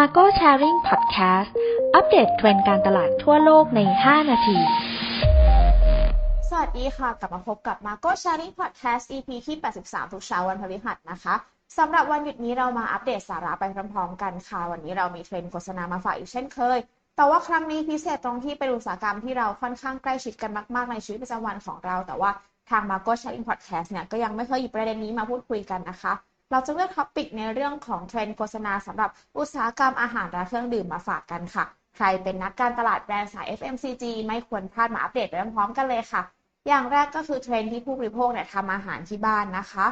Marco Sharing Podcast อัปเดตเทรนด์การตลาดทั่วโลกใน 5 นาที สวัสดีค่ะ กลับมาพบกับ Marco Sharing Podcast EP ที่ 83 ทุกเช้าวันพฤหัสนะคะสำหรับวันหยุดนี้เรามาอัปเดตสาระไปพร้อมๆกันค่ะ วันนี้เรามีเทรนด์โฆษณามาฝากอีกเช่นเคย แต่ว่าครั้งนี้พิเศษตรงที่เป็นอุตสาหกรรมที่เราค่อนข้างใกล้ชิดกันมากๆในชีวิตประจำวันของเรา แต่ว่าทาง Marco Sharing Podcast เนี่ยก็ยังไม่เคยหยิบประเด็นนี้มาพูดคุยกันนะคะ เราจะเลือกท็อปิกในเรื่องของเทรนด์โฆษณาสำหรับอุตสาหกรรมอาหารและเครื่องดื่มมาฝากกันค่ะ ใครเป็นนักการตลาดแบรนด์สาย FMCG ไม่ควรพลาดมาอัปเดตไปพร้อมๆกันเลยค่ะ อย่างแรกก็คือเทรนด์ที่ผู้บริโภคเนี่ยทำอาหารที่บ้านนะคะ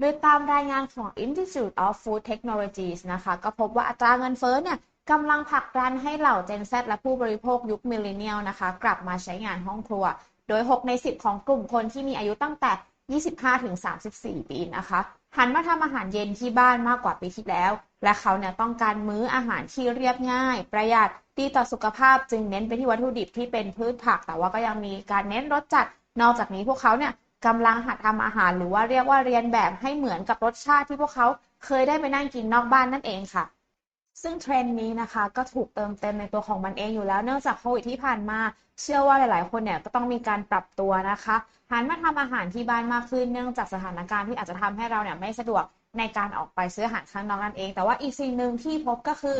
โดยตามรายงานของ Institute of Food Technologies นะคะ ก็พบว่าอัตราเงินเฟ้อเนี่ยกำลังผลักดันให้เหล่า Gen Z และผู้บริโภคยุคมิลเลนเนียลนะคะ กลับมาใช้งานห้องครัว โดย 6 ใน 10 ของกลุ่มคนที่มีอายุตั้งแต่ 25-34 ปีนะคะ หันมาทำอาหารเย็นที่บ้านมากกว่าปีที่แล้ว และเขาเนี่ยต้องการมื้ออาหารที่เรียบง่าย ประหยัดดีต่อสุขภาพจึงเน้นไปที่วัตถุดิบที่เป็นพืชผัก แต่ว่าก็ยังมีการเน้นรสจัด นอกจากนี้พวกเขาเนี่ยกำลังหัดทำอาหารหรือว่าเรียกว่าเรียนแบบให้เหมือนกับรสชาติที่พวกเขาเคยได้ไปนั่งกินนอกบ้านนั่นเองค่ะ ซึ่งเทรนด์นี้นะคะก็ถูกเติมเต็มในตัวของมันเองอยู่แล้ว เนื่องจากโควิดที่ผ่านมา เชื่อว่าหลาย ๆ คนเนี่ยก็ต้องมีการปรับตัวนะคะหันมาทำอาหารที่บ้านมากขึ้นเนื่องจากสถานการณ์ที่อาจจะทำให้เราเนี่ยไม่สะดวกในการออกไปซื้ออาหารข้างนอกนั่นเอง แต่ว่าอีกสิ่งหนึ่งที่พบก็คือ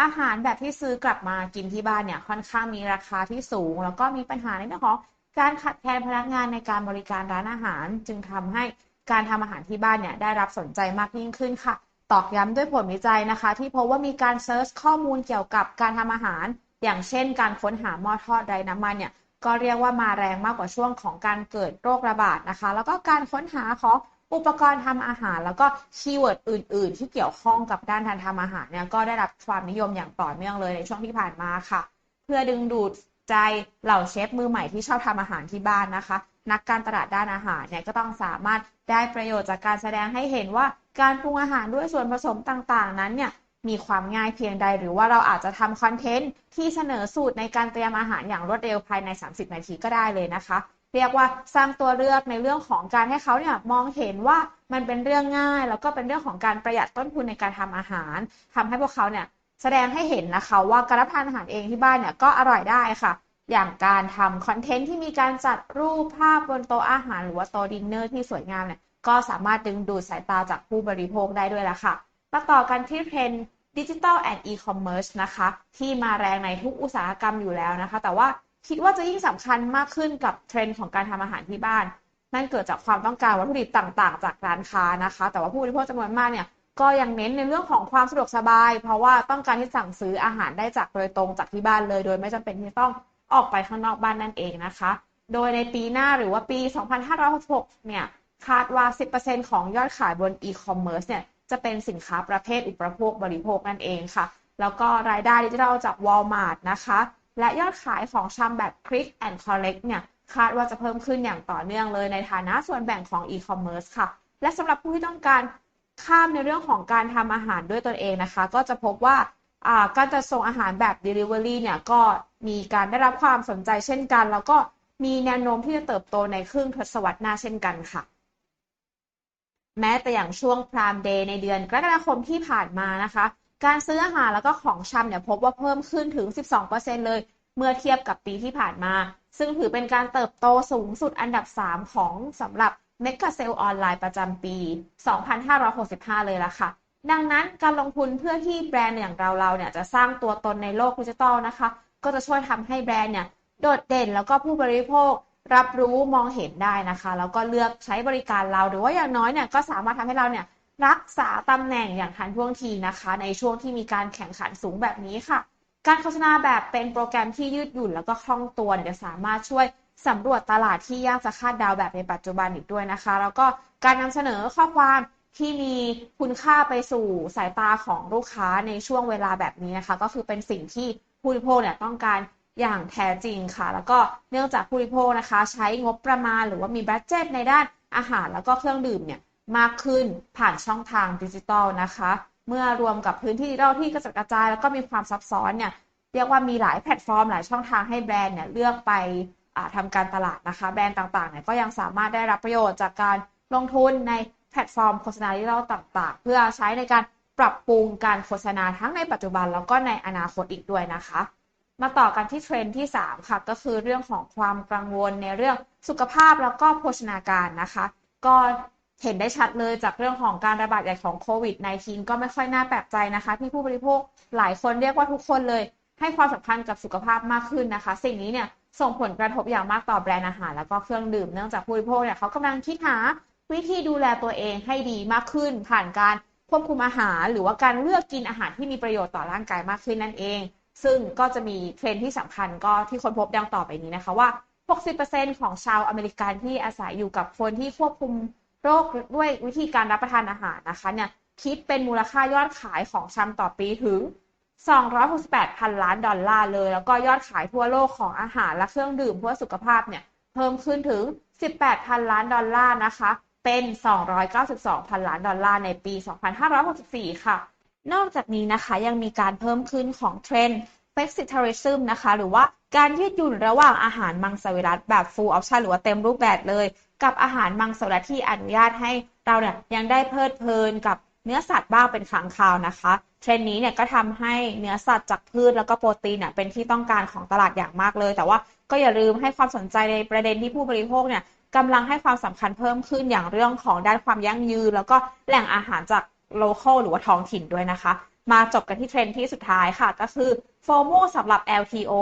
อาหารแบบที่ซื้อกลับมากินที่บ้านเนี่ยค่อนข้างมีราคาที่สูง แล้วก็มีปัญหาในเรื่องของการขาดแคลนพนักงานในการบริการร้านอาหาร จึงทำให้การทำอาหารที่บ้านเนี่ยได้รับสนใจมากยิ่งขึ้นค่ะ ตอกย้ำด้วยผลวิจัยนะคะ ที่พบว่ามีการเซิร์ชข้อมูลเกี่ยวกับการทำอาหาร อย่างเช่น การค้นหาหม้อทอดไร้น้ำมันเนี่ยก็เรียกว่ามาแรงมากกว่าช่วงของการเกิดโรคระบาดนะคะ แล้วก็การค้นหาของอุปกรณ์ทำอาหาร แล้วก็คีย์เวิร์ดอื่น ๆ ที่เกี่ยวข้องกับด้านการทำอาหารเนี่ยก็ได้รับความนิยมอย่างต่อเนื่องเลยในช่วงที่ผ่านมาค่ะ เพื่อดึงดูดใจเหล่าเชฟมือใหม่ที่ชอบทำอาหารที่บ้านนะคะ นักการตลาดด้านอาหารเนี่ยก็ต้องสามารถได้ประโยชน์จากการแสดงให้เห็นว่าการปรุงอาหารด้วยส่วนผสมต่างๆ นั้นเนี่ยมีความง่ายเพียงใด หรือว่าเราอาจจะทำคอนเทนต์ที่เสนอสูตรในการเตรียมอาหารอย่างรวดเร็วภายใน 30 นาทีก็ได้เลยนะคะ เรียกว่าสร้างตัวเลือกในเรื่องของการให้เขาเนี่ยมองเห็นว่ามันเป็นเรื่องง่าย แล้วก็เป็นเรื่องของการประหยัดต้นทุนในการทำอาหารทำให้พวกเขาเนี่ยแสดงให้เห็นนะคะว่าการรับประทานอาหารเองที่บ้านเนี่ยก็อร่อยได้ค่ะ อย่างการทำคอนเทนต์ที่มีการจัดรูปภาพบนโต๊ะอาหาร หรือว่าโต๊ะดินเนอร์ที่สวยงามเนี่ยก็สามารถดึงดูดสายตาจากผู้บริโภคได้ด้วยละค่ะมาต่อกันที่เทรนด์ดิจิทัลแอนด์อีคอมเมิร์ซนะคะ ที่มาแรงในทุกอุตสาหกรรมอยู่แล้วนะคะ แต่ว่าคิดว่าจะยิ่งสำคัญมากขึ้นกับเทรนด์ของการทำอาหารที่บ้าน นั่นเกิดจากความต้องการวัตถุดิบต่างๆ จากร้านค้านะคะ แต่ว่าผู้บริโภคจำนวนมากเนี่ยก็ยังเน้นในเรื่องของความสะดวกสบาย เพราะว่าต้องการที่สั่งซื้ออาหารได้จากโดยตรงจากที่บ้านเลย โดยไม่จำเป็นที่ต้อง ออกไปข้างนอกบ้านนั่นเองนะคะ โดยในปีหน้าหรือว่าปี 2566 เนี่ย คาดว่า 10%ของยอดขายบนอีคอมเมิร์ซเนี่ย จะเป็นสินค้าประเภทอุปโภคบริโภคนั่นเองค่ะ แล้วก็รายได้ดิจิทัลจาก Walmart นะคะ และยอดขายของชำแบบ Click and Collect เนี่ยคาดว่าจะเพิ่มขึ้นอย่างต่อเนื่องเลยในฐานะส่วนแบ่งของอีคอมเมิร์ซค่ะ และสำหรับผู้ที่ต้องการข้ามในเรื่องของการทำอาหารด้วยตนเองนะคะ ก็จะพบว่าการจัดส่งอาหารแบบ Delivery เนี่ยก็ มีการได้รับความสนใจเช่นกัน แล้วก็มีแนวโน้มที่จะเติบโตในครึ่งทศวรรษหน้าเช่นกันค่ะ แม้แต่อย่างช่วงพรามเดย์ในเดือนกรกฎาคมที่ผ่านมานะคะ การซื้ออาหารแล้วก็ของชำเนี่ยพบว่าเพิ่มขึ้นถึง 12%เลย เมื่อเทียบกับปีที่ผ่านมา ซึ่งถือเป็นการเติบโตสูงสุดอันดับ 3 ของสำหรับเมกะเซลออนไลน์ประจำปี 2565 เลยละค่ะดังนั้นการลงทุนเพื่อที่แบรนด์อย่างเราเราเนี่ยจะสร้างตัวตนในโลกดิจิทัลนะคะ ก็จะช่วยทำให้แบรนด์เนี่ยโดดเด่นแล้วก็ผู้บริโภครับรู้มองเห็นได้นะคะ แล้วก็เลือกใช้บริการเราหรือว่าอย่างน้อยเนี่ยก็สามารถทำให้เราเนี่ยรักษาตำแหน่งอย่างทันท่วงทีนะคะ ในช่วงที่มีการแข่งขันสูงแบบนี้ค่ะ การโฆษณาแบบเป็นโปรแกรมที่ยืดหยุ่นแล้วก็คล่องตัวจะสามารถช่วยสำรวจตลาดที่ยากจะคาดเดาแบบในปัจจุบันอีกด้วยนะคะ แล้วก็การนำเสนอข้อความที่มีคุณค่าไปสู่สายตาของลูกค้าในช่วงเวลาแบบนี้นะคะ ก็คือเป็นสิ่งที่ ผู้บริโภคเนี่ยต้องการอย่างแท้จริงค่ะ แล้วก็เนื่องจากผู้บริโภคนะคะ ใช้งบประมาณหรือว่ามีบัตเจตในด้านอาหารแล้วก็เครื่องดื่มเนี่ยมากขึ้นผ่านช่องทางดิจิตอลนะคะ เมื่อรวมกับพื้นที่ดิจิทัลที่กระจัดกระจาย แล้วก็มีความซับซ้อนเนี่ยเรียกว่ามีหลายแพลตฟอร์ม หลายช่องทางให้แบรนด์เนี่ยเลือกไปทำการตลาดนะคะ แบรนด์ต่างๆเนี่ยก็ยังสามารถได้รับประโยชน์จากการลงทุนในแพลตฟอร์มโฆษณาดิจิทัลต่าง ๆ เพื่อใช้ในการ ปรับปรุงการโฆษณาทั้งในปัจจุบันแล้วก็ในอนาคตอีกด้วยนะคะ มาต่อกันที่เทรนด์ที่ 3 ค่ะ ก็คือเรื่องของความกังวลในเรื่องสุขภาพแล้วก็โภชนาการนะคะ ก็เห็นได้ชัดเลยจากเรื่องของการระบาดใหญ่ของโควิด -19 ก็ไม่ค่อยน่าแปลกใจนะคะที่ผู้บริโภคหลายคนเรียกว่าทุกคนเลยให้ความสำคัญกับสุขภาพมากขึ้นนะคะ สิ่งนี้เนี่ยส่งผลกระทบอย่างมากต่อแบรนด์อาหาร แล้วก็เครื่องดื่มเนื่องจากผู้บริโภคเนี่ยเขากำลังคิดหาวิธีดูแลตัวเองให้ดีมากขึ้น ผ่านการ ควบคุมอาหารหรือว่าการเลือกกินอาหารที่มีประโยชน์ต่อร่างกายมากขึ้นนั่นเอง ซึ่งก็จะมีเทรนด์ที่สำคัญก็ที่คนพบดังต่อไปนี้นะคะว่า 60%ของชาวอเมริกันที่อาศัยอยู่กับคนที่ควบคุมโรคด้วยวิธีการรับประทานอาหารนะคะเนี่ยคิดเป็นมูลค่ายอดขายของชำต่อปีถึง 268พันล้านดอลลาร์เลย แล้วก็ยอดขายทั่วโลกของอาหารและเครื่องดื่มเพื่อสุขภาพเนี่ยเพิ่มขึ้นถึง 18พันล้านดอลลาร์นะคะ เป็น 292 พันล้านดอลลาร์ในปี 2564 ค่ะ นอกจากนี้นะคะยังมีการเพิ่มขึ้นของเทรนด์ flexitarianism นะคะ หรือว่าการยืดหยุ่นระหว่างอาหารมังสวิรัตแบบ full option หรือว่าเต็มรูปแบบเลย กับอาหารมังสวิรัตที่อนุญาตให้เราเนี่ยยังได้เพลิดเพลินกับ เนื้อสัตว์บ้างเป็นครั้งคราวนะคะ เทรนด์นี้เนี่ยก็ทำให้เนื้อสัตว์จากพืชแล้วก็โปรตีนเนี่ยเป็นที่ต้องการของตลาดอย่างมากเลย แต่ว่าก็อย่าลืมให้ความสนใจในประเด็นที่ผู้บริโภคเนี่ยกำลังให้ความสำคัญเพิ่มขึ้นอย่างเรื่องของด้านความยั่งยืน แล้วก็แหล่งอาหารจาก local หรือว่าท้องถิ่นด้วยนะคะ มาจบกันที่เทรนด์ที่สุดท้ายค่ะ ก็คือ FOMO สำหรับ LTO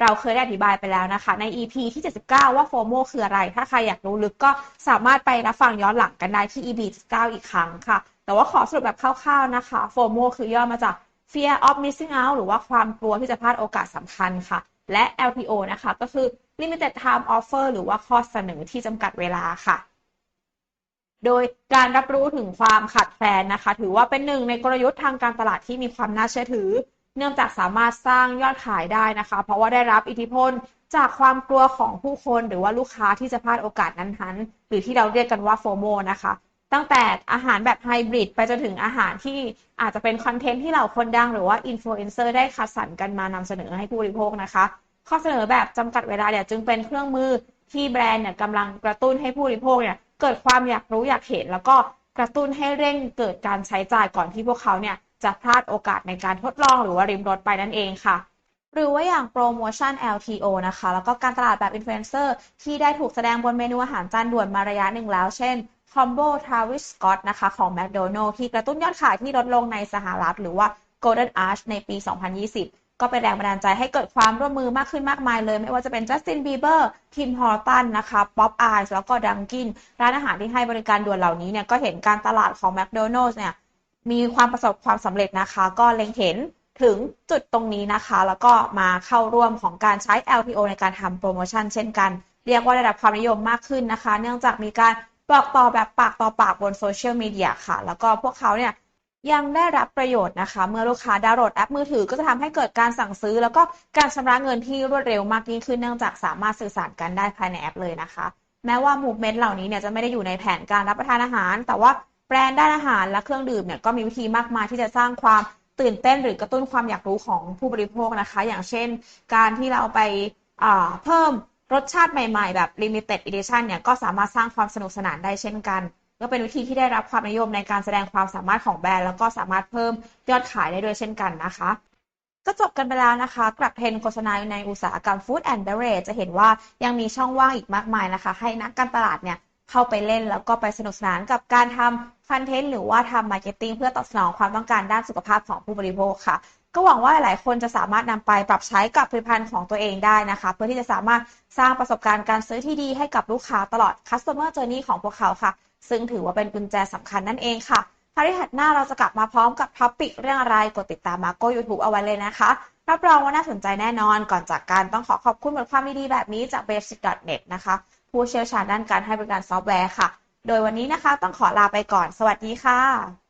เราเคยได้อธิบายไปแล้วนะคะ ใน EP ที่ 79 ว่า FOMO คืออะไร ถ้าใครอยากรู้ลึกก็สามารถไปรับฟังย้อนหลังกันได้ที่ EP 9อีกครั้งค่ะ แต่ว่าขอสรุปแบบคร่าวๆนะคะ FOMO คือย่อมาจาก Fear of Missing Out หรือว่าความกลัวที่จะพลาดโอกาสสำคัญค่ะ และ LTO นะคะ ก็คือ Limited Time Offer หรือว่าข้อเสนอที่จำกัดเวลาค่ะ โดยการรับรู้ถึงความขาดแคลนนะคะ ถือว่าเป็นหนึ่งในกลยุทธ์ทางการตลาดที่มีความน่าเชื่อถือ เนื่องจากสามารถสร้างยอดขายได้นะคะ เพราะว่าได้รับอิทธิพลจากความกลัวของผู้คนหรือว่าลูกค้าที่จะพลาดโอกาสนั้นๆหรือที่เราเรียกกันว่าโฟโมนะคะ ตั้งแต่อาหารแบบไฮบริดไปจนถึงอาหารที่อาจจะเป็นคอนเทนต์ที่เหล่าคนดังหรือว่าอินฟลูเอนเซอร์ได้คัดสรรกันมานำเสนอให้ผู้บริโภคนะคะ ข้อเสนอแบบจำกัดเวลาเนี่ยจึงเป็นเครื่องมือที่แบรนด์เนี่ยกำลังกระตุ้นให้ผู้บริโภคเนี่ยเกิดความอยากรู้อยากเห็น แล้วก็กระตุ้นให้เร่งเกิดการใช้จ่ายก่อนที่พวกเขาเนี่ยจะพลาดโอกาสในการทดลองหรือว่าริมรถไปนั่นเองค่ะ หรือว่าอย่างโปรโมชั่น LTO นะคะ แล้วก็การตลาดแบบอินฟลูเอนเซอร์ที่ได้ถูกแสดงบนเมนูอาหารจานด่วนมาระยะหนึ่งแล้ว เช่น Combo Travis Scott นะคะของ McDonald's ที่กระตุ้นยอดขายที่ลดลงในสหรัฐ หรือว่า Golden Arch ในปี 2020 ก็เป็นแรงบันดาลใจให้เกิดความร่วมมือมากขึ้นมากมายเลย ไม่ว่าจะเป็น Justin Bieber Tim Horton นนะคะ Pop Eyes แล้วก็ Dunkin ร้านอาหารที่ให้บริการด่วนเหล่านี้เนี่ยก็เห็นการตลาดของ McDonald's เนี่ยมีความประสบความสำเร็จนะคะ ก็เล็งเห็นถึงจุดตรงนี้นะคะ แล้วก็มาเข้าร่วมของการใช้ LTO ในการทำโปรโมชั่นเช่นกัน เรียกว่าได้รับความนิยมมากขึ้นนะคะ เนื่องจากมีการ บอกต่อแบบปากต่อปากบนโซเชียลมีเดียค่ะ แล้วก็พวกเขาเนี่ยยังได้รับประโยชน์นะคะ เมื่อลูกค้าดาวน์โหลดแอปมือถือก็จะทำให้เกิดการสั่งซื้อ แล้วก็การชำระเงินที่รวดเร็วมากยิ่งขึ้นเนื่องจากสามารถสื่อสารกันได้ภายในแอปเลยนะคะ แม้ว่ามูฟเมนต์เหล่านี้เนี่ยจะไม่ได้อยู่ในแผนการรับประทานอาหาร แต่ว่าแบรนด์ด้านอาหารและเครื่องดื่มเนี่ยก็มีวิธีมากมายที่จะสร้างความตื่นเต้นหรือกระตุ้นความอยากรู้ของผู้บริโภคนะคะ อย่างเช่น การที่เราไปเพิ่ม รสชาติใหม่ๆ แบบ limited edition เนี่ยก็สามารถสร้างความสนุกสนานได้เช่นกัน ก็เป็นวิธีที่ได้รับความนิยมในการแสดงความสามารถของแบรนด์ แล้วก็สามารถเพิ่มยอดขายได้ด้วยเช่นกันนะคะ ก็จบกันไปแล้วนะคะกับเทรนโฆษณาในอุตสาหกรรม Food and Beverage จะเห็นว่ายังมีช่องว่างอีกมากมายนะคะ ให้นักการตลาดเนี่ยเข้าไปเล่นแล้วก็ไปสนุกสนานกับการทำคอนเทนต์หรือว่าทำมาร์เก็ตติ้งเพื่อตอบสนองความต้องการด้านสุขภาพของผู้บริโภคค่ะ ก็หวังว่าหลายคนจะสามารถนำไปปรับใช้กับผลิตภัณฑ์ของตัวเองได้นะคะ เพื่อที่จะสามารถสร้างประสบการณ์การซื้อที่ดีให้กับลูกค้าตลอด customer journey ของพวกเขาค่ะ ซึ่งถือว่าเป็นกุญแจสำคัญนั่นเองค่ะพฤหัสหน้าเราจะกลับมาพร้อมกับท็อปิกเรื่องอะไร กดติดตามมาโก้ YouTube เอาไว้เลยนะคะ รับรองว่าน่าสนใจแน่นอน ก่อนจากการต้องขอขอบคุณบทความดีๆแบบนี้จาก basic.net นะคะ ผู้เชี่ยวชาญด้านการให้บริการซอฟต์แวร์ค่ะ โดยวันนี้นะคะต้องขอลาไปก่อน สวัสดีค่ะ